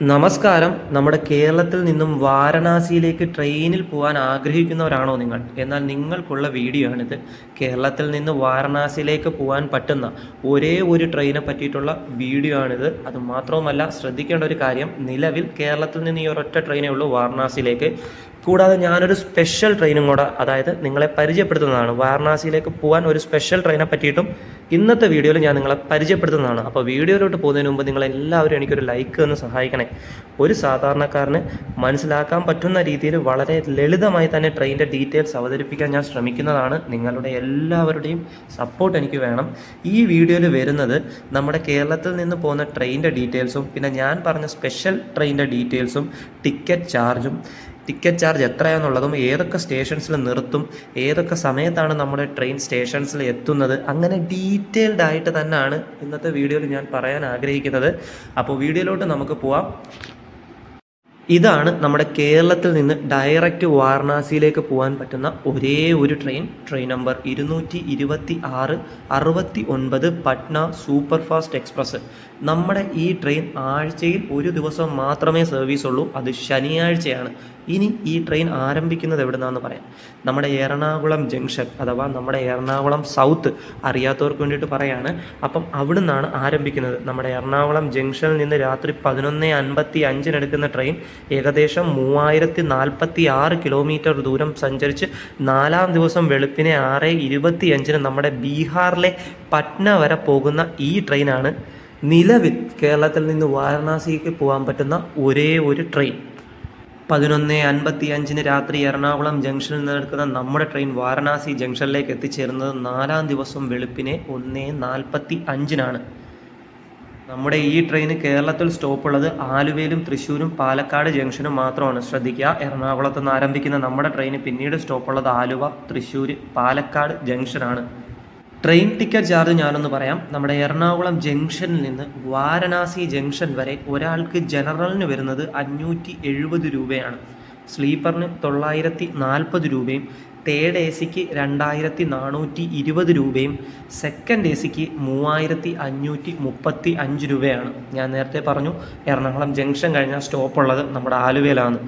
നമസ്കാരം. നമ്മുടെ കേരളത്തിൽ നിന്നും വാരണാസിയിലേക്ക് ട്രെയിനിൽ പോകാൻ ആഗ്രഹിക്കുന്നവരാണോ നിങ്ങൾ? എന്നാൽ നിങ്ങൾക്കുള്ള വീഡിയോ ആണിത് കേരളത്തിൽ നിന്ന് വാരണാസിയിലേക്ക് പോകാൻ പറ്റുന്ന ഒരേ ഒരു ട്രെയിനെ പറ്റിയിട്ടുള്ള വീഡിയോ ആണിത് അത് മാത്രവുമല്ല ശ്രദ്ധിക്കേണ്ട ഒരു കാര്യം. നിലവിൽ കേരളത്തിൽ നിന്ന് ഈ ഒരൊറ്റ ട്രെയിനേ ഉള്ളൂ വാരണാസിയിലേക്ക്. കൂടാതെ ഞാനൊരു സ്പെഷ്യൽ ട്രെയിനും കൂടെ അതായത് നിങ്ങളെ പരിചയപ്പെടുത്തുന്നതാണ്. വാരണാസിയിലേക്ക് പോകാൻ ഒരു സ്പെഷ്യൽ ട്രെയിനെ പറ്റിയിട്ടും ഇന്നത്തെ വീഡിയോയിൽ ഞാൻ നിങ്ങളെ പരിചയപ്പെടുത്തുന്നതാണ്. അപ്പോൾ വീഡിയോയിലോട്ട് പോകുന്നതിന് മുമ്പ് നിങ്ങൾ എല്ലാവരും എനിക്കൊരു ലൈക്ക് ഒന്ന് സഹായിക്കണേ. ഒരു സാധാരണക്കാരന് മനസ്സിലാക്കാൻ പറ്റുന്ന രീതിയിൽ വളരെ ലളിതമായി തന്നെ ട്രെയിനിന്റെ ഡീറ്റെയിൽസ് അവതരിപ്പിക്കാൻ ഞാൻ ശ്രമിക്കുന്നതാണ്. നിങ്ങളുടെ എല്ലാവരുടെയും സപ്പോർട്ട് എനിക്ക് വേണം. ഈ വീഡിയോയിൽ വരുന്നത് നമ്മുടെ കേരളത്തിൽ നിന്ന് പോകുന്ന ട്രെയിനിന്റെ ഡീറ്റെയിൽസും പിന്നെ ഞാൻ പറഞ്ഞ സ്പെഷ്യൽ ട്രെയിനിന്റെ ഡീറ്റെയിൽസും ടിക്കറ്റ് ചാർജും ടിക്കറ്റ് ചാർജ് എത്രയാണെന്നുള്ളതും ഏതൊക്കെ സ്റ്റേഷൻസിൽ നിർത്തും ഏതൊക്കെ സമയത്താണ് നമ്മുടെ ട്രെയിൻ സ്റ്റേഷൻസിൽ എത്തുന്നത് അങ്ങനെ ഡീറ്റെയിൽഡ് ആയിട്ട് തന്നെയാണ് ഇന്നത്തെ വീഡിയോയിൽ ഞാൻ പറയാൻ ആഗ്രഹിക്കുന്നത്. അപ്പോൾ വീഡിയോയിലോട്ട് നമുക്ക് പോവാം. ഇതാണ് നമ്മുടെ കേരളത്തിൽ നിന്ന് ഡയറക്റ്റ് വാരണാസിയിലേക്ക് പോകാൻ പറ്റുന്ന ഒരേ ഒരു ട്രെയിൻ. ട്രെയിൻ നമ്പർ ഇരുന്നൂറ്റി ഇരുപത്തി ആറ് അറുപത്തി ഒൻപത് പട്ന സൂപ്പർ ഫാസ്റ്റ് എക്സ്പ്രസ്. നമ്മുടെ ഈ ട്രെയിൻ ആഴ്ചയിൽ ഒരു ദിവസം മാത്രമേ സർവീസ് ഉള്ളൂ. അത് ശനിയാഴ്ചയാണ്. ഇനി ഈ ട്രെയിൻ ആരംഭിക്കുന്നത് എവിടുന്നാന്ന് പറയാം. നമ്മുടെ എറണാകുളം ജംഗ്ഷൻ അഥവാ നമ്മുടെ എറണാകുളം സൗത്ത് അറിയാത്തവർക്ക് വേണ്ടിയിട്ട് പറയാണ്. അപ്പം അവിടുന്നാണ് ആരംഭിക്കുന്നത്. നമ്മുടെ എറണാകുളം ജംഗ്ഷനിൽ നിന്ന് രാത്രി പതിനൊന്ന് അൻപത്തി അഞ്ചിനെടുക്കുന്ന ട്രെയിൻ ഏകദേശം മൂവായിരത്തി നാൽപ്പത്തി ആറ് കിലോമീറ്റർ ദൂരം സഞ്ചരിച്ച് നാലാം ദിവസം വെളുപ്പിനെ ആറ് ഇരുപത്തി അഞ്ചിന് നമ്മുടെ ബീഹാറിലെ പട്ന വരെ പോകുന്ന ഈ ട്രെയിനാണ് നിലവിൽ കേരളത്തിൽ നിന്ന് വാരണാസിക്ക് പോകാൻ പറ്റുന്ന ഒരേ ഒരു ട്രെയിൻ പതിനൊന്ന് അൻപത്തി അഞ്ചിന് രാത്രി എറണാകുളം ജംഗ്ഷനിൽ നിന്ന് എടുക്കുന്ന നമ്മുടെ ട്രെയിൻ വാരണാസി ജംഗ്ഷനിലേക്ക് എത്തിച്ചേരുന്നത് നാലാം ദിവസം വെളുപ്പിനെ ഒന്ന് നാൽപ്പത്തി അഞ്ചിനാണ് നമ്മുടെ ഈ ട്രെയിന് കേരളത്തിൽ സ്റ്റോപ്പുള്ളത് ആലുവയിലും തൃശ്ശൂരും പാലക്കാട് ജംഗ്ഷനും മാത്രമാണ്. ശ്രദ്ധിക്കുക എറണാകുളത്ത് നിന്ന് ആരംഭിക്കുന്ന നമ്മുടെ ട്രെയിന് പിന്നീട് സ്റ്റോപ്പുള്ളത് ആലുവ തൃശ്ശൂർ പാലക്കാട് ജംഗ്ഷനാണ്. ട്രെയിൻ ടിക്കറ്റ് ചാർജ് ഞാനൊന്ന് പറയാം. നമ്മുടെ എറണാകുളം ജംഗ്ഷനിൽ നിന്ന് വാരണാസി ജംഗ്ഷൻ വരെ ഒരാൾക്ക് ജനറലിന് വരുന്നത് അഞ്ഞൂറ്റി എഴുപത് രൂപയാണ്. സ്ലീപ്പറിന് തൊള്ളായിരത്തി നാൽപ്പത് രൂപയും തേർഡ് എ സിക്ക് രണ്ടായിരത്തി നാനൂറ്റി ഇരുപത് രൂപയും സെക്കൻഡ് എ സിക്ക് മൂവായിരത്തി അഞ്ഞൂറ്റി മുപ്പത്തി അഞ്ച് രൂപയാണ്. ഞാൻ നേരത്തെ പറഞ്ഞു എറണാകുളം ജംഗ്ഷൻ കഴിഞ്ഞാൽ സ്റ്റോപ്പ് ഉള്ളത് നമ്മുടെ ആലുവയിലാണ്.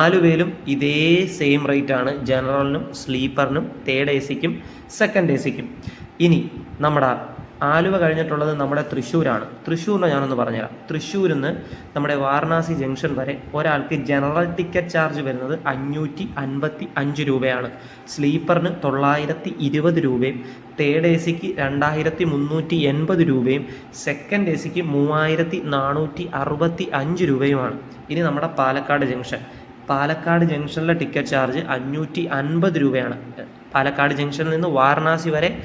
ആലുവയിലും ഇതേ സെയിം റേറ്റാണ് ജനറലിനും സ്ലീപ്പറിനും തേർഡ് എ സിക്കും സെക്കൻഡ് എ സിക്കും ഇനി നമ്മുടെ ആലുവ കഴിഞ്ഞിട്ടുള്ളത് നമ്മുടെ തൃശ്ശൂരാണ്. തൃശ്ശൂരിനെ ഞാനൊന്ന് പറഞ്ഞുതരാം. തൃശ്ശൂരിൽ നിന്ന് നമ്മുടെ വാരണാസി ജംഗ്ഷൻ വരെ ഒരാൾക്ക് ജനറൽ ടിക്കറ്റ് ചാർജ് വരുന്നത് അഞ്ഞൂറ്റി അൻപത്തി അഞ്ച് രൂപയാണ്. സ്ലീപ്പറിന് തൊള്ളായിരത്തി ഇരുപത് രൂപയും തേർഡ് എ സിക്ക് രണ്ടായിരത്തി മുന്നൂറ്റി എൺപത് രൂപയും സെക്കൻഡ് എ സിക്ക് മൂവായിരത്തി നാനൂറ്റി അറുപത്തി അഞ്ച് രൂപയുമാണ്. ഇനി നമ്മുടെ പാലക്കാട് ജംഗ്ഷൻ. പാലക്കാട് ജംഗ്ഷനിലെ ടിക്കറ്റ് ചാർജ് അഞ്ഞൂറ്റി അൻപത് രൂപയാണ്. പാലക്കാട് ജംഗ്ഷനിൽ നിന്ന് വാരണാസി വരെ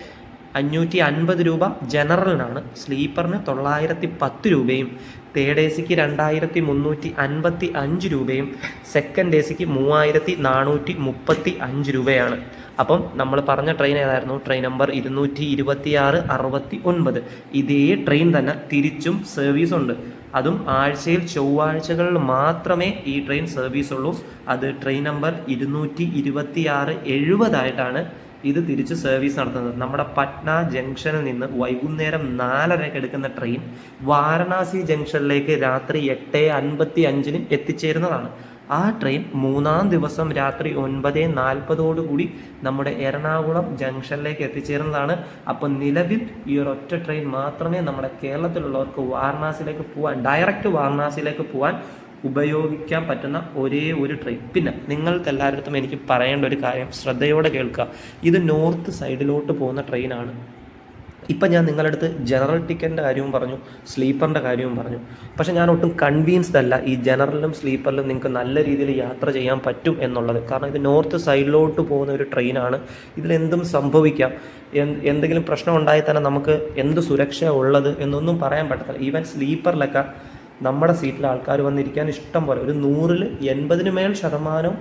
അഞ്ഞൂറ്റി അൻപത് രൂപ ജനറലിനാണ്. സ്ലീപ്പറിന് തൊള്ളായിരത്തി പത്ത് രൂപയും തേർഡ് എ സിക്ക് രണ്ടായിരത്തി മുന്നൂറ്റി അൻപത്തി അഞ്ച് രൂപയും സെക്കൻഡ് എ സിക്ക് മൂവായിരത്തി നാനൂറ്റി മുപ്പത്തി അഞ്ച് രൂപയാണ്. അപ്പം നമ്മൾ പറഞ്ഞ ട്രെയിൻ ഏതായിരുന്നു? ട്രെയിൻ നമ്പർ ഇരുന്നൂറ്റി ഇരുപത്തി ആറ് അറുപത്തി ഒൻപത് ഇതേ ട്രെയിൻ തന്നെ തിരിച്ചും സർവീസ് ഉണ്ട്. അതും ആഴ്ചയിൽ ചൊവ്വാഴ്ചകളിൽ മാത്രമേ ഈ ട്രെയിൻ സർവീസ് ഉള്ളൂ. അത് ട്രെയിൻ നമ്പർ ഇരുന്നൂറ്റി ഇരുപത്തി ആറ് എഴുപതായിട്ടാണ് ഇത് തിരിച്ച് സർവീസ് നടത്തുന്നത്. നമ്മുടെ പട്ന ജംഗ്ഷനിൽ നിന്ന് വൈകുന്നേരം നാലരയ്ക്ക് എടുക്കുന്ന ട്രെയിൻ വാരണാസി ജംഗ്ഷനിലേക്ക് രാത്രി എട്ട് അൻപത്തി അഞ്ചിന് എത്തിച്ചേരുന്നതാണ്. ആ ട്രെയിൻ മൂന്നാം ദിവസം രാത്രി ഒൻപത് നാൽപ്പതോടുകൂടി നമ്മുടെ എറണാകുളം ജംഗ്ഷനിലേക്ക് എത്തിച്ചേരുന്നതാണ്. അപ്പോൾ നിലവിൽ ഈ ഒരു ഒറ്റ ട്രെയിൻ മാത്രമേ നമ്മുടെ കേരളത്തിലുള്ളവർക്ക് വാരണാസിയിലേക്ക് പോകാൻ ഡയറക്റ്റ് വാരണാസിയിലേക്ക് പോകാൻ ഉപയോഗിക്കാൻ പറ്റുന്ന ഒരേ ഒരു ട്രെയിൻ പിന്നെ നിങ്ങൾക്ക് എല്ലാവരുടെ എനിക്ക് പറയേണ്ട ഒരു കാര്യം ശ്രദ്ധയോടെ കേൾക്കുക. ഇത് നോർത്ത് സൈഡിലോട്ട് പോകുന്ന ട്രെയിനാണ് ഇപ്പം ഞാൻ നിങ്ങളുടെ അടുത്ത് ജനറൽ ടിക്കറ്റിന്റെ കാര്യവും പറഞ്ഞു സ്ലീപ്പറിന്റെ കാര്യവും പറഞ്ഞു. പക്ഷേ ഞാൻ ഒട്ടും കൺവീൻസ്ഡ് അല്ല ഈ ജനറലിലും സ്ലീപ്പറിലും നിങ്ങൾക്ക് നല്ല രീതിയിൽ യാത്ര ചെയ്യാൻ പറ്റും എന്നുള്ളത്. കാരണം ഇത് നോർത്ത് സൈഡിലോട്ട് പോകുന്ന ഒരു ട്രെയിനാണ് ഇതിലെന്തും സംഭവിക്കാം. എന്തെങ്കിലും പ്രശ്നം ഉണ്ടായി തന്നെ നമുക്ക് എന്ത് സുരക്ഷ ഉള്ളത് എന്നൊന്നും പറയാൻ പറ്റത്തില്ല. ഈവൻ സ്ലീപ്പറിലൊക്കെ നമ്മുടെ സീറ്റിൽ ആൾക്കാർ വന്നിരിക്കാൻ ഇഷ്ടം പോലെ. ഒരു നൂറിൽ എൺപതിന് മേൽ ശതമാനം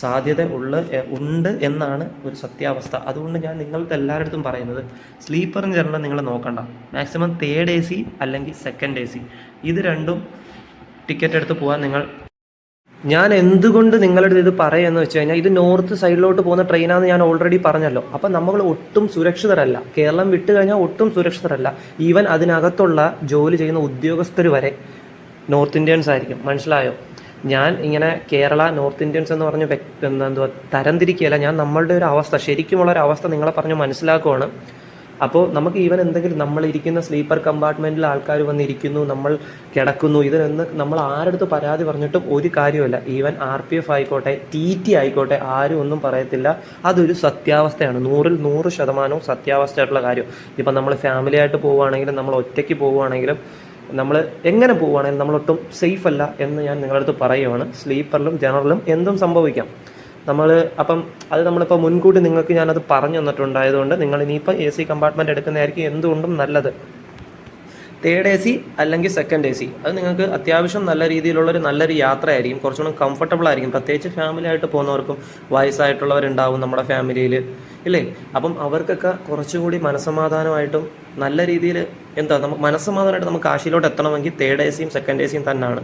സാധ്യത ഉള്ള ഉണ്ട് എന്നാണ് ഒരു സത്യാവസ്ഥ. അതുകൊണ്ട് ഞാൻ നിങ്ങൾക്ക് എല്ലായിടത്തും പറയുന്നത് സ്ലീപ്പറിന് ജനറലും നിങ്ങൾ നോക്കണ്ട. മാക്സിമം തേർഡ് എ സി അല്ലെങ്കിൽ സെക്കൻഡ് എ സി ഇത് രണ്ടും ടിക്കറ്റ് എടുത്ത് പോകാൻ നിങ്ങൾ ഞാൻ എന്തുകൊണ്ട് നിങ്ങളുടെ ഇത് പറയുമെന്ന് വെച്ച് കഴിഞ്ഞാൽ ഇത് നോർത്ത് സൈഡിലോട്ട് പോകുന്ന ട്രെയിനാണെന്ന് ഞാൻ ഓൾറെഡി പറഞ്ഞല്ലോ. അപ്പം നമ്മൾ ഒട്ടും സുരക്ഷിതരല്ല. കേരളം വിട്ടു കഴിഞ്ഞാൽ ഒട്ടും സുരക്ഷിതരല്ല. ഈവൻ അതിനകത്തുള്ള ജോലി ചെയ്യുന്ന ഉദ്യോഗസ്ഥർ വരെ. നോർത്ത് ഇന്ത്യൻസ് ആയിരിക്കും. മനസ്സിലായോ? ഞാൻ ഇങ്ങനെ കേരള നോർത്ത് ഇന്ത്യൻസ് എന്ന് പറഞ്ഞ് എന്താ തരംതിരിക്കുകയല്ല ഞാൻ നമ്മളുടെ ഒരു അവസ്ഥ ശരിക്കുമുള്ള ഒരു അവസ്ഥ നിങ്ങളെ പറഞ്ഞ് മനസ്സിലാക്കുവാണ്. അപ്പോൾ നമുക്ക് ഈവൻ എന്തെങ്കിലും നമ്മളിരിക്കുന്ന സ്ലീപ്പർ കമ്പാർട്ട്മെന്റിൽ ആൾക്കാർ വന്നിരിക്കുന്നു നമ്മൾ കിടക്കുന്നു ഇതിനൊന്ന് നമ്മൾ ആരെടുത്ത് പരാതി പറഞ്ഞിട്ടും ഒരു കാര്യമല്ല ഈവൻ ആർ പി എഫ് ആയിക്കോട്ടെ ടി ടി ആയിക്കോട്ടെ ആരും ഒന്നും പറയത്തില്ല. അതൊരു സത്യാവസ്ഥയാണ്. നൂറിൽ നൂറ് ശതമാനവും സത്യാവസ്ഥയായിട്ടുള്ള കാര്യം. ഇപ്പം നമ്മൾ ഫാമിലി ആയിട്ട് പോവുകയാണെങ്കിലും നമ്മൾ ഒറ്റയ്ക്ക് പോവുകയാണെങ്കിലും നമ്മൾ എങ്ങനെ പോവുകയാണെങ്കിലും നമ്മളൊട്ടും സേഫ് അല്ല എന്ന് ഞാൻ നിങ്ങളുടെ പറയുകയാണ് സ്ലീപ്പറിലും ജനറലും എന്തും സംഭവിക്കാം. നമ്മൾ അപ്പം അത് നമ്മളിപ്പോൾ മുൻകൂട്ടി നിങ്ങൾക്ക് ഞാനത് പറഞ്ഞു തന്നിട്ടുണ്ടായതുകൊണ്ട് നിങ്ങൾ ഇനിയിപ്പോൾ എ സി കമ്പാർട്ട്മെന്റ് എടുക്കുന്നതായിരിക്കും എന്തുകൊണ്ടും നല്ലത്. തേർഡ് എ സി അല്ലെങ്കിൽ സെക്കൻഡ് എ സി അത് നിങ്ങൾക്ക് അത്യാവശ്യം നല്ല രീതിയിലുള്ളൊരു നല്ലൊരു യാത്രയായിരിക്കും. കുറച്ചുകൂടെ കംഫർട്ടബിൾ ആയിരിക്കും. പ്രത്യേകിച്ച് ഫാമിലി ആയിട്ട് പോകുന്നവർക്കും വയസ്സായിട്ടുള്ളവരുണ്ടാവും നമ്മുടെ ഫാമിലിയിൽ ഇല്ലേ? അപ്പം അവർക്കൊക്കെ കുറച്ചുകൂടി മനസ്സമാധാനമായിട്ടും നല്ല രീതിയിൽ എന്താ നമുക്ക് മനസ്സമാധാനമായിട്ട് നമുക്ക് കാശിയിലോട്ട് എത്തണമെങ്കിൽ തേർഡ് എ സിയും സെക്കൻഡ് എ സിയും തന്നെയാണ്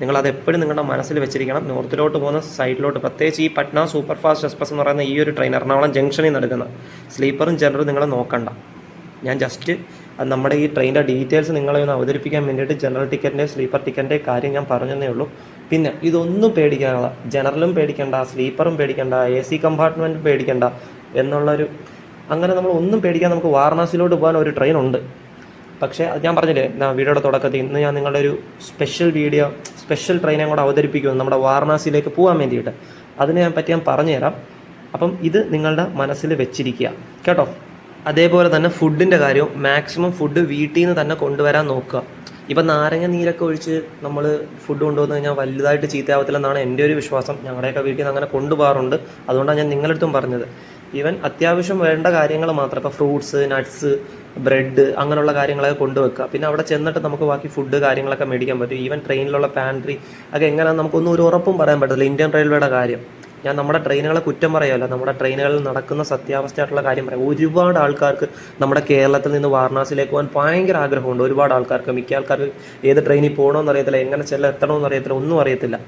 നിങ്ങളത് എപ്പോഴും നിങ്ങളുടെ മനസ്സിൽ വെച്ചിരിക്കണം. നോർത്തിലോട്ട് പോകുന്ന സൈഡിലോട്ട് പ്രത്യേകിച്ച് ഈ പട്ന സൂപ്പർ ഫാസ്റ്റ് എക്സ്പ്രസ് എന്ന് പറയുന്ന ഈ ഒരു ട്രെയിൻ എറണാകുളം ജംഗ്ഷനിൽ നിന്ന് എടുക്കുന്ന സ്ലീപ്പറും ജനറലും നിങ്ങളെ നോക്കണ്ട. ഞാൻ ജസ്റ്റ് നമ്മുടെ ഈ ട്രെയിനിന്റെ ഡീറ്റെയിൽസ് നിങ്ങളെ ഒന്ന് അവതരിപ്പിക്കാൻ വേണ്ടിയിട്ട് ജനറൽ ടിക്കറ്റിന്റെ സ്ലീപ്പർ ടിക്കറ്റിന്റെ കാര്യം ഞാൻ പറഞ്ഞതേ ഉള്ളൂ. പിന്നെ ഇതൊന്നും പേടിക്കാനുള്ള ജനറലും പേടിക്കേണ്ട സ്ലീപ്പറും പേടിക്കേണ്ട എ സി കമ്പാർട്ട്മെന്റും പേടിക്കണ്ട. എന്നുള്ളൊരു അങ്ങനെ നമ്മൾ ഒന്നും പേടിക്കാൻ നമുക്ക് വാരണാസിയിലോട്ട് പോകാൻ ഒരു ട്രെയിൻ ഉണ്ട്. പക്ഷേ അത് ഞാൻ പറഞ്ഞില്ലേ ഞാൻ വീഡിയോയുടെ തുടക്കത്തിൽ ഇന്ന് ഞാൻ നിങ്ങളുടെ ഒരു സ്പെഷ്യൽ വീഡിയോ സ്പെഷ്യൽ ട്രെയിനെ കൂടെ അവതരിപ്പിക്കുന്നു നമ്മുടെ വാരണാസിയിലേക്ക് പോകാൻ വേണ്ടിയിട്ട്. അതിനെ ഞാൻ പറ്റി ഞാൻ പറഞ്ഞുതരാം. അപ്പം ഇത് നിങ്ങളുടെ മനസ്സിൽ വെച്ചിരിക്കുക. കേട്ടോ? അതേപോലെ തന്നെ ഫുഡിന്റെ കാര്യവും മാക്സിമം ഫുഡ് വീട്ടിൽ നിന്ന് തന്നെ കൊണ്ടുവരാൻ നോക്കുക. ഇപ്പം നാരങ്ങ നീരൊക്കെ ഒഴിച്ച് നമ്മൾ ഫുഡ് കൊണ്ടുവന്നു കഴിഞ്ഞാൽ വലുതായിട്ട് ചീത്തയാവത്തില്ലെന്നാണ് എന്റെ ഒരു വിശ്വാസം. ഞങ്ങളുടെയൊക്കെ വീട്ടിൽ നിന്ന് അങ്ങനെ കൊണ്ടുപോകാറുണ്ട്. അതുകൊണ്ടാണ് ഞാൻ നിങ്ങളുടെ അടുത്തും പറഞ്ഞത്. ഈവൻ അത്യാവശ്യം വേണ്ട കാര്യങ്ങൾ മാത്രം. ഇപ്പോൾ ഫ്രൂട്ട്സ് നട്ട്സ് ബ്രെഡ് അങ്ങനെയുള്ള കാര്യങ്ങളൊക്കെ കൊണ്ടുവെക്കുക. പിന്നെ അവിടെ ചെന്നിട്ട് നമുക്ക് ബാക്കി ഫുഡ് കാര്യങ്ങളൊക്കെ മേടിക്കാൻ പറ്റും. ഈവൻ ട്രെയിനിലുള്ള പാൻട്രി ഒക്കെ എങ്ങനെയാണെന്ന് നമുക്കൊന്നും ഒരു ഉറപ്പും പറയാൻ പറ്റില്ല ഇന്ത്യൻ റെയിൽവേയുടെ കാര്യം. ഞാൻ നമ്മുടെ ട്രെയിനുകളെ കുറ്റം പറയുമല്ല നമ്മുടെ ട്രെയിനുകളിൽ നടക്കുന്ന സത്യാവസ്ഥയായിട്ടുള്ള കാര്യം പറയാം. ഒരുപാട് ആൾക്കാർക്ക് നമ്മുടെ കേരളത്തിൽ നിന്ന് വാരണാസിയിലേക്ക് പോകാൻ ഭയങ്കര ആഗ്രഹമുണ്ട്. ഒരുപാട് ആൾക്കാർക്ക് മിക്ക ആൾക്കാർക്ക് ഏത് ട്രെയിനിൽ പോകണമെന്ന് അറിയത്തില്ല. എങ്ങനെ ചെല്ല എത്തണമെന്ന് അറിയത്തില്ല. ഒന്നും അറിയത്തില്ല.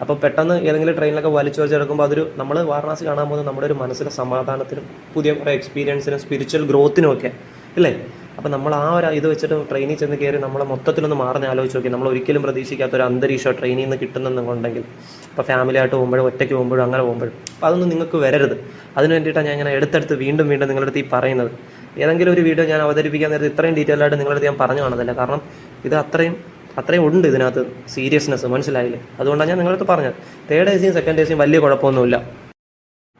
അപ്പോൾ പെട്ടെന്ന് ഏതെങ്കിലും ട്രെയിനിലൊക്കെ വലിച്ചു വലിച്ചെടുക്കുമ്പോൾ അതൊരു നമ്മൾ വാരണാസി കാണാൻ പോകുന്നത് നമ്മുടെ ഒരു മനസ്സിലെ സമാധാനത്തിനും പുതിയ കുറേ എക്സ്പീരിയൻസിനും സ്പിരിച്വൽ ഗ്രോത്തിനും ഒക്കെ അല്ലേ അപ്പോൾ നമ്മൾ ആ ഒരു ഇത് വെച്ചിട്ട് ട്രെയിനിൽ ചെന്ന് കയറി നമ്മളെ മൊത്തത്തിലൊന്ന് മാറുന്ന ആലോചിച്ച് നോക്കി നമ്മൾ ഒരിക്കലും പ്രതീക്ഷിക്കാത്ത ഒരു അന്തരീക്ഷം ട്രെയിനിൽ നിന്ന് കിട്ടുന്നുണ്ടെങ്കിൽ ഇപ്പോൾ ഫാമിലി ആയിട്ട് പോകുമ്പോഴും ഒറ്റയ്ക്ക് പോകുമ്പോഴും അങ്ങനെ പോകുമ്പോഴും അപ്പോൾ അതൊന്നും നിങ്ങൾക്ക് വരരുത്. അതിന് വേണ്ടിയിട്ടാണ് ഞാൻ ഇങ്ങനെ എടുത്തെടുത്ത് വീണ്ടും വീണ്ടും നിങ്ങളുടെ അടുത്ത് ഈ പറയുന്നത്. ഏതെങ്കിലും ഒരു വീഡിയോ ഞാൻ അവതരിപ്പിക്കാൻ നേരത്തെ ഇത്രയും ഡീറ്റെയിൽ ആയിട്ട് നിങ്ങളുടെ ഞാൻ പറഞ്ഞു കാണുന്നില്ല. കാരണം ഇത് അത്രയും അത്രയും ഉണ്ട് ഇതിനകത്ത് സീരിയസ്നെസ് മനസ്സിലായില്ലേ? അതുകൊണ്ടാണ് ഞാൻ നിങ്ങളടുത്ത് പറഞ്ഞത്. തേർഡ് എ സിയും സെക്കൻഡ് എ സിയും വലിയ കുഴപ്പമൊന്നുമില്ല.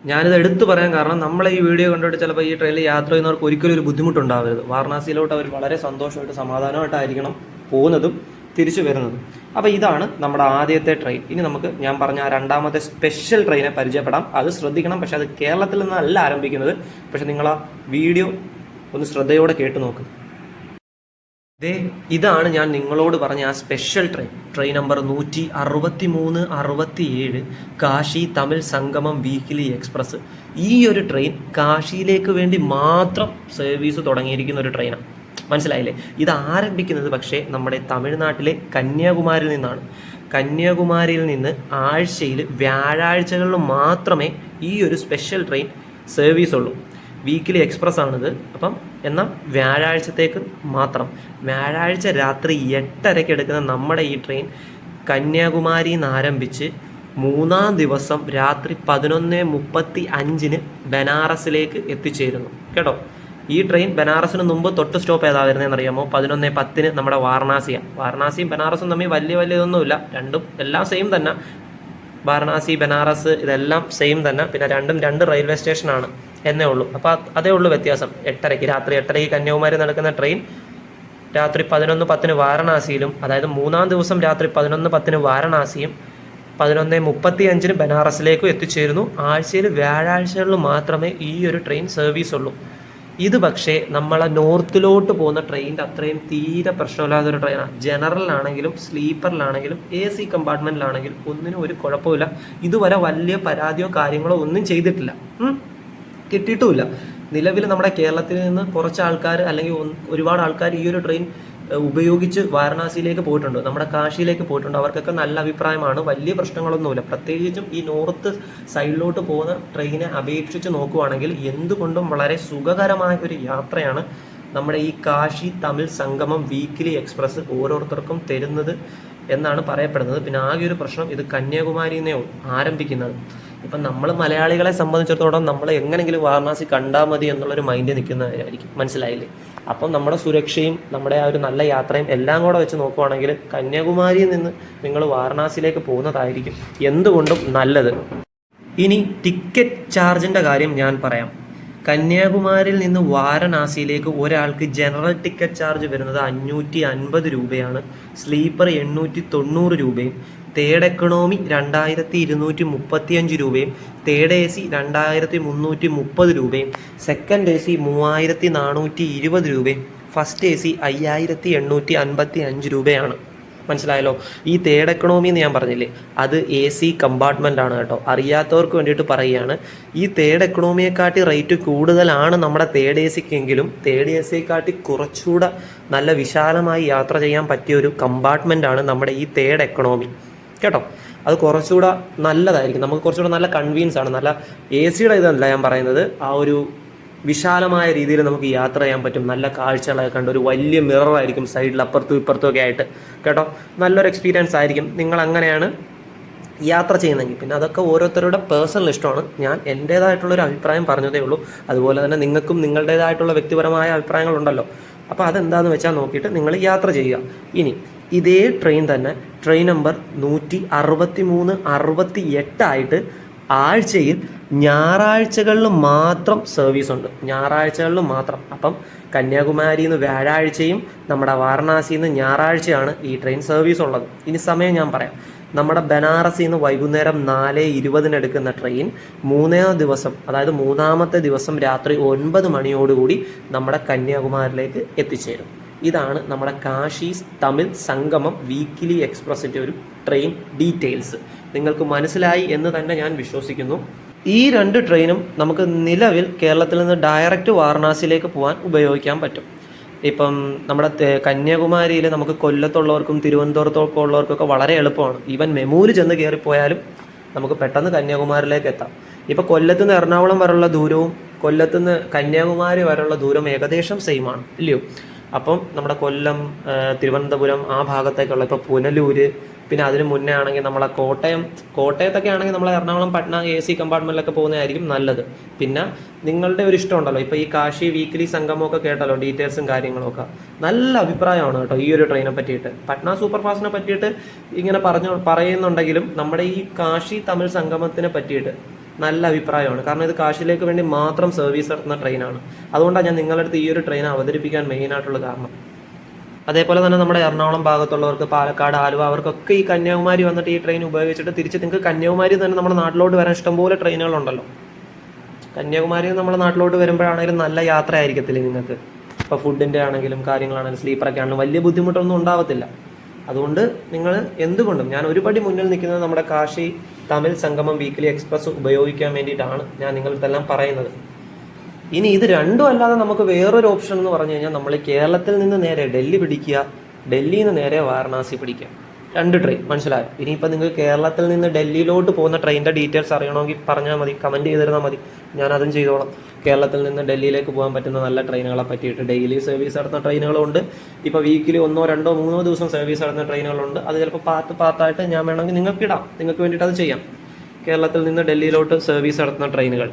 ഞാനിത് എടുത്തു പറയാൻ കാരണം നമ്മളെ ഈ വീഡിയോ കണ്ടിട്ട് ചിലപ്പോൾ ഈ ട്രെയിനിൽ യാത്ര ചെയ്യുന്നവർക്ക് ഒരിക്കലും ഒരു ബുദ്ധിമുട്ടുണ്ടാവരുത്. വാരണാസിയിലോട്ട് അവർ വളരെ സന്തോഷമായിട്ട് സമാധാനമായിട്ടായിരിക്കണം പോകുന്നതും തിരിച്ചു വരുന്നതും. അപ്പോൾ ഇതാണ് നമ്മുടെ ആദ്യത്തെ ട്രെയിൻ ഇനി നമുക്ക് ഞാൻ പറഞ്ഞ ആ രണ്ടാമത്തെ സ്പെഷ്യൽ ട്രെയിനെ പരിചയപ്പെടാം. അത് ശ്രദ്ധിക്കണം. പക്ഷെ അത് കേരളത്തിൽ നിന്നല്ല ആരംഭിക്കുന്നത്. പക്ഷെ നിങ്ങൾ ആ വീഡിയോ ഒന്ന് ശ്രദ്ധയോടെ കേട്ടു നോക്ക്. ദേ ഇതാണ് ഞാൻ നിങ്ങളോട് പറഞ്ഞ ആ സ്പെഷ്യൽ ട്രെയിൻ ട്രെയിൻ നമ്പർ നൂറ്റി അറുപത്തി മൂന്ന് അറുപത്തി ഏഴ് കാശി തമിഴ് സംഗമം വീക്കിലി എക്സ്പ്രസ് ഈ ഒരു ട്രെയിൻ കാശിയിലേക്ക് വേണ്ടി മാത്രം സർവീസ് തുടങ്ങിയിരിക്കുന്ന ഒരു ട്രെയിനാണ് മനസ്സിലായില്ലേ? ഇത് ആരംഭിക്കുന്നത് പക്ഷേ നമ്മുടെ തമിഴ്നാട്ടിലെ കന്യാകുമാരിയിൽ നിന്നാണ്. കന്യാകുമാരിയിൽ നിന്ന് ആഴ്ചയിൽ വ്യാഴാഴ്ചകളിൽ മാത്രമേ ഈ ഒരു സ്പെഷ്യൽ ട്രെയിൻ സർവീസ് ഉള്ളൂ. വീക്കിലി എക്സ്പ്രസ് ആണിത്. അപ്പം എന്നാൽ വ്യാഴാഴ്ചത്തേക്ക് മാത്രം. വ്യാഴാഴ്ച രാത്രി എട്ടരയ്ക്ക് എടുക്കുന്ന നമ്മുടെ ഈ ട്രെയിൻ കന്യാകുമാരിയിൽ നിന്ന് ആരംഭിച്ച് മൂന്നാം ദിവസം രാത്രി പതിനൊന്ന് മുപ്പത്തി അഞ്ചിന് ബനാറസിലേക്ക് എത്തിച്ചേരുന്നു. കേട്ടോ? ഈ ട്രെയിൻ ബനാറസിന് മുമ്പ് തൊട്ട് സ്റ്റോപ്പ് ഏതാ വരുന്നതെന്ന് അറിയാമോ പതിനൊന്ന് പത്തിന് നമ്മുടെ വാരണാസിയാണ് വാരണാസിയും ബനാറസും തമ്മിൽ വലിയ വലിയ ഇതൊന്നുമില്ല. രണ്ടും എല്ലാം സെയിം തന്നെ. വാരണാസി ബനാറസ് ഇതെല്ലാം സെയിം തന്നെ. പിന്നെ രണ്ടും രണ്ട് റെയിൽവേ സ്റ്റേഷനാണ് എന്നേ ഉള്ളൂ. അപ്പോൾ അതേ ഉള്ളൂ വ്യത്യാസം. എട്ടരയ്ക്ക് രാത്രി എട്ടരയ്ക്ക് കന്യാകുമാരി നടക്കുന്ന ട്രെയിൻ രാത്രി പതിനൊന്ന് പത്തിന് വാരണാസിയിലും അതായത് മൂന്നാം ദിവസം രാത്രി പതിനൊന്ന് പത്തിന് വാരണാസിയും പതിനൊന്ന് മുപ്പത്തി അഞ്ചിന് ബനാറസിലേക്കും എത്തിച്ചേരുന്നു. ആഴ്ചയിൽ വ്യാഴാഴ്ചകളിൽ മാത്രമേ ഈ ഒരു ട്രെയിൻ സർവീസ് ഉള്ളൂ. ഇത് പക്ഷേ നമ്മളെ നോർത്തിലോട്ട് പോകുന്ന ട്രെയിനിന്റെ അത്രയും തീരെ പ്രശ്നമില്ലാത്ത ഒരു ട്രെയിനാണ്. ജനറലിലാണെങ്കിലും സ്ലീപ്പറിലാണെങ്കിലും എ സി കമ്പാർട്ട്മെന്റിലാണെങ്കിലും ഒന്നിനും ഒരു കുഴപ്പമില്ല ഇതുവരെ വലിയ പരാതിയോ കാര്യങ്ങളോ ഒന്നും ചെയ്തിട്ടില്ല. കിട്ടിയിട്ടുമില്ല. നിലവിൽ നമ്മുടെ കേരളത്തിൽ നിന്ന് കുറച്ച് ആൾക്കാർ അല്ലെങ്കിൽ ഒരുപാട് ആൾക്കാർ ഈ ഒരു ട്രെയിൻ ഉപയോഗിച്ച് വാരണാസിയിലേക്ക് പോയിട്ടുണ്ട്. നമ്മുടെ കാശിയിലേക്ക് പോയിട്ടുണ്ട്. അവർക്കൊക്കെ നല്ല അഭിപ്രായമാണ്. വലിയ പ്രശ്നങ്ങളൊന്നുമില്ല. പ്രത്യേകിച്ചും ഈ നോർത്ത് സൈഡിലോട്ട് പോകുന്ന ട്രെയിനെ അപേക്ഷിച്ച് നോക്കുവാണെങ്കിൽ എന്തുകൊണ്ടും വളരെ സുഖകരമായ ഒരു യാത്രയാണ് നമ്മുടെ ഈ കാശി തമിഴ് സംഗമം വീക്കിലി എക്സ്പ്രസ് ഓരോരുത്തർക്കും തരുന്നത് എന്നാണ് പറയപ്പെടുന്നത്. പിന്നെ ആകെ ഒരു പ്രശ്നം ഇത് കന്യാകുമാരിയിൽ നിന്നേ ആരംഭിക്കുന്നത്. ഇപ്പം നമ്മൾ മലയാളികളെ സംബന്ധിച്ചിടത്തോളം നമ്മൾ എങ്ങനെങ്കിലും വാരണാസി കണ്ടാൽ മതി എന്നുള്ളൊരു മൈൻഡ് നിൽക്കുന്നതായിരിക്കും മനസ്സിലായില്ലേ? അപ്പം നമ്മുടെ സുരക്ഷയും നമ്മുടെ ആ ഒരു നല്ല യാത്രയും എല്ലാം കൂടെ വെച്ച് നോക്കുവാണെങ്കിൽ കന്യാകുമാരിയിൽ നിന്ന് നിങ്ങൾ വാരണാസിയിലേക്ക് പോകുന്നതായിരിക്കും എന്തുകൊണ്ടും നല്ലത്. ഇനി ടിക്കറ്റ് ചാർജിന്റെ കാര്യം ഞാൻ പറയാം. കന്യാകുമാരിയിൽ നിന്ന് വാരണാസിയിലേക്ക് ഒരാൾക്ക് ജനറൽ ടിക്കറ്റ് ചാർജ് വരുന്നത് അഞ്ഞൂറ്റി അൻപത് രൂപയാണ്. സ്ലീപ്പർ എണ്ണൂറ്റി തൊണ്ണൂറ് രൂപയും തേർഡ് എക്കണോമി രണ്ടായിരത്തി ഇരുന്നൂറ്റി മുപ്പത്തിയഞ്ച് രൂപയും തേർഡ് എ സി രണ്ടായിരത്തി മുന്നൂറ്റി മുപ്പത് രൂപയും സെക്കൻഡ് എ സി മൂവായിരത്തി നാനൂറ്റി ഇരുപത് രൂപയും ഫസ്റ്റ് എ സി അയ്യായിരത്തി എണ്ണൂറ്റി അൻപത്തി അഞ്ച് രൂപയാണ്. മനസ്സിലായല്ലോ? ഈ തേർഡ് എക്കണോമി എന്ന് ഞാൻ പറഞ്ഞില്ലേ അത് എ സി കമ്പാർട്ട്മെന്റ് ആണ് കേട്ടോ. അറിയാത്തവർക്ക് വേണ്ടിയിട്ട് പറയുകയാണ്. ഈ തേർഡ് എക്കണോമിയെക്കാട്ടി റേറ്റ് കൂടുതലാണ് നമ്മുടെ തേർഡ് എ സിക്കെങ്കിലും തേർഡ് എ സിയെക്കാട്ടി കുറച്ചുകൂടെ നല്ല വിശാലമായി യാത്ര ചെയ്യാൻ പറ്റിയ ഒരു കമ്പാർട്ട്മെന്റ് ആണ് നമ്മുടെ ഈ തേർഡ് എക്കണോമി കേട്ടോ? അത് കുറച്ചുകൂടെ നല്ലതായിരിക്കും. നമുക്ക് കുറച്ചുകൂടെ നല്ല കൺവീൻസ് ആണ്. നല്ല എ സിയുടെ ഇതല്ല ഞാൻ പറയുന്നത്. ആ ഒരു വിശാലമായ രീതിയിൽ നമുക്ക് യാത്ര ചെയ്യാൻ പറ്റും. നല്ല കാഴ്ചകളൊക്കെ കണ്ട് ഒരു വലിയ മിററായിരിക്കും സൈഡിൽ അപ്പുറത്തും ഇപ്പുറത്തും ഒക്കെ ആയിട്ട്. കേട്ടോ? നല്ലൊരു എക്സ്പീരിയൻസ് ആയിരിക്കും. നിങ്ങൾ അങ്ങനെയാണ് യാത്ര ചെയ്യുന്നെങ്കിൽ പിന്നെ അതൊക്കെ ഓരോരുത്തരുടെ പേഴ്സണൽ ഇഷ്ടമാണ്. ഞാൻ എന്റേതായിട്ടുള്ളൊരു അഭിപ്രായം പറഞ്ഞതേ ഉള്ളൂ. അതുപോലെ തന്നെ നിങ്ങൾക്കും നിങ്ങളുടേതായിട്ടുള്ള വ്യക്തിപരമായ അഭിപ്രായങ്ങളുണ്ടല്ലോ. അപ്പോൾ അതെന്താണെന്ന് വെച്ചാൽ നോക്കിയിട്ട് നിങ്ങൾ യാത്ര ചെയ്യുക. ഇനി ഇതേ ട്രെയിൻ തന്നെ. ട്രെയിൻ നമ്പർ നൂറ്റി അറുപത്തി മൂന്ന് അറുപത്തി എട്ടായിട്ട് ആഴ്ചയിൽ ഞായറാഴ്ചകളിൽ മാത്രം സർവീസ് ഉണ്ട്. ഞായറാഴ്ചകളിൽ മാത്രം. അപ്പം കന്യാകുമാരിയിൽ നിന്ന് വ്യാഴാഴ്ചയും നമ്മുടെ വാരണാസിയിൽ നിന്ന് ഞായറാഴ്ചയാണ് ഈ ട്രെയിൻ സർവീസ് ഉള്ളത്. ഇനി സമയം ഞാൻ പറയാം. നമ്മുടെ ബനാറസിൽ നിന്ന് വൈകുന്നേരം നാല് ഇരുപതിന് എടുക്കുന്ന ട്രെയിൻ മൂന്നാം ദിവസം അതായത് മൂന്നാമത്തെ ദിവസം രാത്രി ഒൻപത് മണിയോടുകൂടി നമ്മുടെ കന്യാകുമാരിയിലേക്ക് എത്തിച്ചേരും. ഇതാണ് നമ്മുടെ കാശി തമിഴ് സംഗമം വീക്കിലി എക്സ്പ്രസിന്റെ ഒരു ട്രെയിൻ ഡീറ്റെയിൽസ്. നിങ്ങൾക്ക് മനസ്സിലായി എന്ന് തന്നെ ഞാൻ വിശ്വസിക്കുന്നു. ഈ രണ്ട് ട്രെയിനും നമുക്ക് നിലവിൽ കേരളത്തിൽ നിന്ന് ഡയറക്റ്റ് വാരണാസിയിലേക്ക് പോകാൻ ഉപയോഗിക്കാൻ പറ്റും. ഇപ്പം നമ്മുടെ കന്യാകുമാരിയിൽ നമുക്ക് കൊല്ലത്തുള്ളവർക്കും തിരുവനന്തപുരത്തൊക്കെ ഉള്ളവർക്കൊക്കെ വളരെ എളുപ്പമാണ്. ഈവൻ മെമൂര് ചെന്ന് കയറിപ്പോയാലും നമുക്ക് പെട്ടെന്ന് കന്യാകുമാരിയിലേക്ക് എത്താം. ഇപ്പം കൊല്ലത്ത് നിന്ന് എറണാകുളം വരെയുള്ള ദൂരവും കൊല്ലത്ത് നിന്ന് കന്യാകുമാരി വരെയുള്ള ദൂരം ഏകദേശം സെയിം ആണ് ഇല്ലയോ? അപ്പം നമ്മുടെ കൊല്ലം തിരുവനന്തപുരം ആ ഭാഗത്തേക്കുള്ള ഇപ്പോൾ പുനലൂര് പിന്നെ അതിന് മുന്നേ ആണെങ്കിൽ നമ്മളെ കോട്ടയം കോട്ടയത്തൊക്കെ ആണെങ്കിൽ നമ്മൾ എറണാകുളം പട്ന എ സി കമ്പാർട്ട്മെന്റിലൊക്കെ പോകുന്നതായിരിക്കും നല്ലത്. പിന്നെ നിങ്ങളുടെ ഒരു ഇഷ്ടം ഉണ്ടല്ലോ ഇപ്പോൾ ഈ കാശി വീക്കിലി സംഗമമൊക്കെ കേട്ടല്ലോ ഡീറ്റെയിൽസും കാര്യങ്ങളൊക്കെ. നല്ല അഭിപ്രായമാണ് കേട്ടോ ഈ ഒരു ട്രെയിനെ പറ്റിയിട്ട്. പട്ന സൂപ്പർ ഫാസ്റ്റിനെ പറ്റിയിട്ട് ഇങ്ങനെ പറഞ്ഞു പറയുന്നുണ്ടെങ്കിലും നമ്മുടെ ഈ കാശി തമിഴ് സംഗമത്തിനെ പറ്റിയിട്ട് നല്ല അഭിപ്രായമാണ്. കാരണം ഇത് കാശിലേക്ക് വേണ്ടി മാത്രം സർവീസ് നടത്തുന്ന ട്രെയിനാണ് അതുകൊണ്ടാണ് ഞാൻ നിങ്ങളുടെ അടുത്ത് ഈ ഒരു ട്രെയിൻ അവതരിപ്പിക്കാൻ മെയിൻ ആയിട്ടുള്ള കാരണം. അതേപോലെ തന്നെ നമ്മുടെ എറണാകുളം ഭാഗത്തുള്ളവർക്ക് പാലക്കാട് ആലുവ അവർക്കൊക്കെ ഈ കന്യാകുമാരി വന്നിട്ട് ഈ ട്രെയിൻ ഉപയോഗിച്ചിട്ട് തിരിച്ച് നിങ്ങൾക്ക് കന്യാകുമാരി തന്നെ നമ്മുടെ നാട്ടിലോട്ട് വരാൻ ഇഷ്ടംപോലെ ട്രെയിനുകളുണ്ടല്ലോ കന്യാകുമാരി നമ്മുടെ നാട്ടിലോട്ട് വരുമ്പോഴാണെങ്കിലും നല്ല യാത്ര ആയിരിക്കത്തില്ലേ നിങ്ങൾക്ക്? ഇപ്പോൾ ഫുഡിന്റെ ആണെങ്കിലും കാര്യങ്ങളാണെങ്കിലും സ്ലീപ്പറൊക്കെ ആണെങ്കിലും വലിയ ബുദ്ധിമുട്ടൊന്നും ഉണ്ടാവത്തില്ല. അതുകൊണ്ട് നിങ്ങൾ എന്തുകൊണ്ടും ഞാൻ ഒരുപടി മുന്നിൽ നിൽക്കുന്നത് നമ്മുടെ കാശി തമിഴ് സംഗമം വീക്കിലി എക്സ്പ്രസ് ഉപയോഗിക്കാൻ വേണ്ടിയിട്ടാണ് ഞാൻ നിങ്ങൾക്കെല്ലാം പറയുന്നത്. ഇനി ഇത് രണ്ടും അല്ലാതെ നമുക്ക് വേറൊരു ഓപ്ഷൻ എന്ന് പറഞ്ഞു കഴിഞ്ഞാൽ നമ്മൾ കേരളത്തിൽ നിന്ന് നേരെ ഡൽഹി പിടിക്കുക ഡൽഹിയിൽ നിന്ന് നേരെ വാരണാസി പിടിക്കുക. രണ്ട് ട്രെയിൻ മനസ്സിലായോ? ഇനിയിപ്പോൾ നിങ്ങൾ കേരളത്തിൽ നിന്ന് ഡൽഹിയിലോട്ട് പോകുന്ന ട്രെയിനിന്റെ ഡീറ്റെയിൽസ് അറിയണമെങ്കിൽ പറഞ്ഞാൽ മതി കമന്റ് ചെയ്തിരുന്നാൽ മതി. ഞാൻ അതും ചെയ്തോളാം. കേരളത്തിൽ നിന്ന് ഡൽഹിയിലേക്ക് പോകാൻ പറ്റുന്ന നല്ല ട്രെയിനുകളെ പറ്റിയിട്ട് ഡെയിലി സർവീസ് നടത്തുന്ന ട്രെയിനുകളുണ്ട് ഇപ്പോൾ വീക്കിലി ഒന്നോ രണ്ടോ മൂന്നോ ദിവസം സർവീസ് നടത്തുന്ന ട്രെയിനുകളുണ്ട് അത് ചിലപ്പോൾ പാർട്ട് പാർട്ടായിട്ട് ഞാൻ വേണമെങ്കിൽ നിങ്ങൾക്ക് ഇടാം നിങ്ങൾക്ക് വേണ്ടിയിട്ട് അത് ചെയ്യാം. കേരളത്തിൽ നിന്ന് ഡൽഹിയിലോട്ട് സർവീസ് നടത്തുന്ന ട്രെയിനുകൾ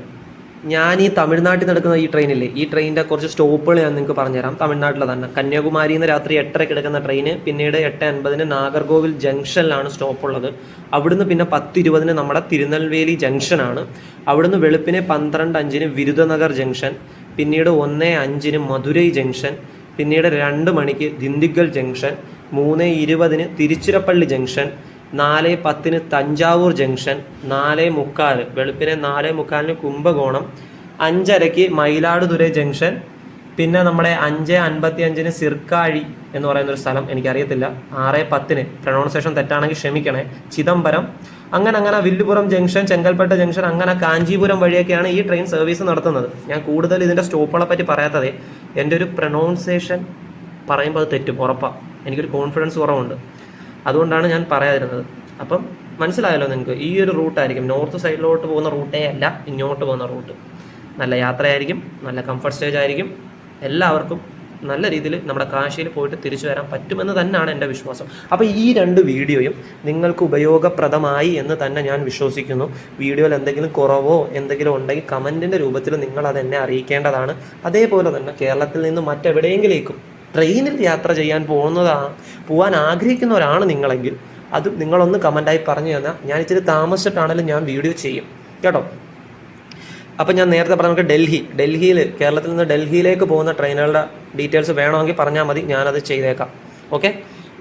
ഞാൻ ഈ തമിഴ്നാട്ടിൽ നടക്കുന്ന ഈ ട്രെയിനില്ലേ ഈ ട്രെയിനിന്റെ കുറച്ച് സ്റ്റോപ്പുകൾ ഞാൻ നിങ്ങൾക്ക് പറഞ്ഞുതരാം. തമിഴ്നാട്ടിലെ തന്നെ. കന്യാകുമാരി നിന്ന് രാത്രി എട്ടരയ്ക്ക് എടുക്കുന്ന ട്രെയിന് പിന്നീട് എട്ട് അൻപതിന് നാഗർകോവിൽ ജംഗ്ഷനിലാണ് സ്റ്റോപ്പ് ഉള്ളത്. അവിടുന്ന് പിന്നെ പത്ത് ഇരുപതിന് നമ്മുടെ തിരുനെൽവേലി ജംഗ്ഷനാണ് അവിടുന്ന് വെളുപ്പിനെ പന്ത്രണ്ട് അഞ്ചിന് വിരുദനഗർ ജംഗ്ഷൻ പിന്നീട് ഒന്ന് അഞ്ചിന് മധുരൈ ജംഗ്ഷൻ പിന്നീട് രണ്ട് മണിക്ക് ദിണ്ടിഗൽ ജംഗ്ഷൻ മൂന്ന് ഇരുപതിന് തിരുച്ചിറപ്പള്ളി ജംഗ്ഷൻ നാല് പത്തിന് തഞ്ചാവൂർ ജംഗ്ഷൻ നാല് മുക്കാൽ വെളുപ്പിനെ നാല് മുക്കാലിന് കുംഭകോണം അഞ്ചരയ്ക്ക് മയിലാടുതുരൈ ജംഗ്ഷൻ പിന്നെ നമ്മുടെ അഞ്ച് അൻപത്തി അഞ്ചിന് സിർക്കാഴി എന്ന് പറയുന്ന ഒരു സ്ഥലം എനിക്കറിയത്തില്ല. ആറ് പത്തിന് പ്രൊണൗൺസേഷൻ തെറ്റാണെങ്കിൽ ക്ഷമിക്കണേ ചിദംബരം. അങ്ങനെ അങ്ങനെ വില്ലുപുറം ജംഗ്ഷൻ ചെങ്കൽപ്പേട്ട ജംഗ്ഷൻ അങ്ങനെ കാഞ്ചീപുരം വഴിയൊക്കെയാണ് ഈ ട്രെയിൻ സർവീസ് നടത്തുന്നത്. ഞാൻ കൂടുതൽ ഇതിന്റെ സ്റ്റോപ്പുകളെ പറ്റി പറയാത്തതേ എന്റെ ഒരു പ്രൊണൗൺസേഷൻ പറയുമ്പോൾ അത് തെറ്റും ഉറപ്പാണ് എനിക്കൊരു കോൺഫിഡൻസ് കുറവുണ്ട്. അതുകൊണ്ടാണ് ഞാൻ പറയാതിരുന്നത്. അപ്പം മനസ്സിലായല്ലോ നിങ്ങൾക്ക് ഈ ഒരു റൂട്ടായിരിക്കും നോർത്ത് സൈഡിലോട്ട് പോകുന്ന റൂട്ടേ അല്ല ഇങ്ങോട്ട് പോകുന്ന റൂട്ട് നല്ല യാത്രയായിരിക്കും നല്ല കംഫർട്ട് സ്റ്റേജ് ആയിരിക്കും. എല്ലാവർക്കും നല്ല രീതിയിൽ നമ്മുടെ കാശിയിൽ പോയിട്ട് തിരിച്ചു വരാൻ പറ്റുമെന്ന് തന്നെയാണ് എന്റെ വിശ്വാസം. അപ്പോൾ ഈ രണ്ട് വീഡിയോയും നിങ്ങൾക്ക് ഉപയോഗപ്രദമായി എന്ന് തന്നെ ഞാൻ വിശ്വസിക്കുന്നു. വീഡിയോയിൽ എന്തെങ്കിലും കുറവോ എന്തെങ്കിലും ഉണ്ടെങ്കിൽ കമന്റിന്റെ രൂപത്തിൽ നിങ്ങൾ അത് എന്നെ അറിയിക്കേണ്ടതാണ്. അതേപോലെ തന്നെ കേരളത്തിൽ നിന്ന് മറ്റെവിടെയെങ്കിലേക്കും ട്രെയിനിൽ യാത്ര ചെയ്യാൻ പോകുന്നതാണ് പോകാൻ ആഗ്രഹിക്കുന്ന ഒരാണ് നിങ്ങളെങ്കിൽ അത് നിങ്ങളൊന്ന് കമന്റായി പറഞ്ഞു തന്നാൽ ഞാൻ ഇച്ചിരി താമസിച്ചിട്ടാണെങ്കിലും ഞാൻ വീഡിയോ ചെയ്യും. കേട്ടോ? അപ്പം ഞാൻ നേരത്തെ പറഞ്ഞ നമുക്ക് ഡൽഹി ഡൽഹിയിൽ കേരളത്തിൽ നിന്ന് ഡൽഹിയിലേക്ക് പോകുന്ന ട്രെയിനുകളുടെ ഡീറ്റെയിൽസ് വേണമെങ്കിൽ പറഞ്ഞാൽ മതി ഞാനത് ചെയ്തേക്കാം. ഓക്കെ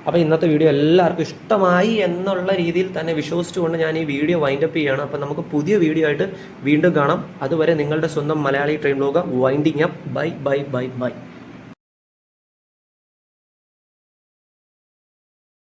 അപ്പോൾ ഇന്നത്തെ വീഡിയോ എല്ലാവർക്കും ഇഷ്ടമായി എന്നുള്ള രീതിയിൽ തന്നെ വിശ്വസിച്ചുകൊണ്ട് ഞാൻ ഈ വീഡിയോ വൈൻഡപ്പ് ചെയ്യുകയാണ് അപ്പോൾ നമുക്ക് പുതിയ വീഡിയോ ആയിട്ട് വീണ്ടും കാണാം. അതുവരെ നിങ്ങളുടെ സ്വന്തം മലയാളി ട്രെയിൻ ലോക winding up bye bye bye bye